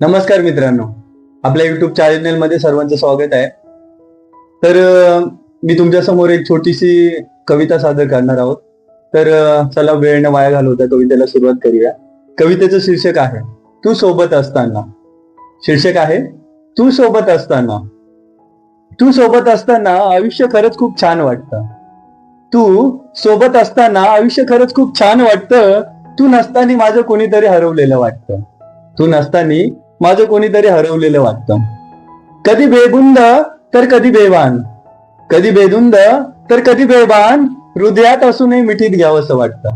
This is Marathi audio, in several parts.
नमस्कार मित्रांनो. आपल्या युट्यूब चॅनलमध्ये सर्वांचं स्वागत आहे. तर मी तुमच्यासमोर एक छोटीशी कविता सादर करणार आहोत. तर चला वेळ न वाया घालवता कवितेला सुरुवात करूया. कवितेचं शीर्षक आहे तू सोबत असताना. शीर्षक आहे तू सोबत असताना. तू सोबत असताना आयुष्य खरंच खूप छान वाटतं. तू सोबत असताना आयुष्य खरंच खूप छान वाटतं. तू नसताना माझं कोणीतरी हरवलेलं वाटतं. तू नसताना माझं कोणीतरी हरवलेलं वाटतं. कधी बेबुंद तर कधी बेवान. कधी बेधुंद तर कधी बेबान हृदयात असूनही मिठीत घ्यावंसं वाटतं.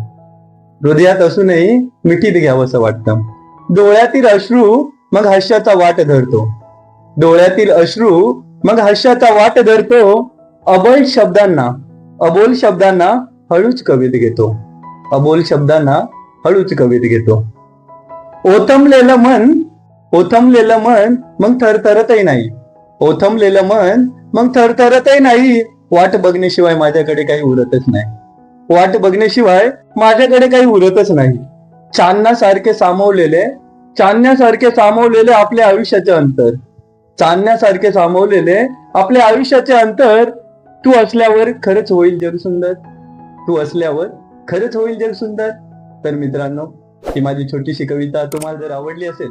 हृदयात असूनही मिठीत घ्यावंसं वाटतं. डोळ्यातील अश्रू मग हास्याचा वाट धरतो. डोळ्यातील अश्रू मग हास्याचा वाट धरतो. अबोल शब्दांना अबोल शब्दांना हळूच कवित घेतो. अबोल शब्दांना हळूच कवित घेतो. ओतमलेलं मन ओथमलेलं मन मग थरथरतही नाही. ओथमलेलं मन मग थरथरतही नाही. वाट बघण्याशिवाय माझ्याकडे काही उरतच नाही. वाट बघण्याशिवाय माझ्याकडे काही उरतच नाही. चांदण्यासारखे सामावलेले चांदण्यासारखे सामावलेले आपल्या आयुष्याचे अंतर. चांदण्यासारखे सामावलेले आपल्या आयुष्याचे अंतर तू असल्यावर खरंच होईल जग सुंदर तू असल्यावर खरंच होईल जग सुंदर तर मित्रांनो ही माझी छोटीशी कविता तुम्हाला जर आवडली असेल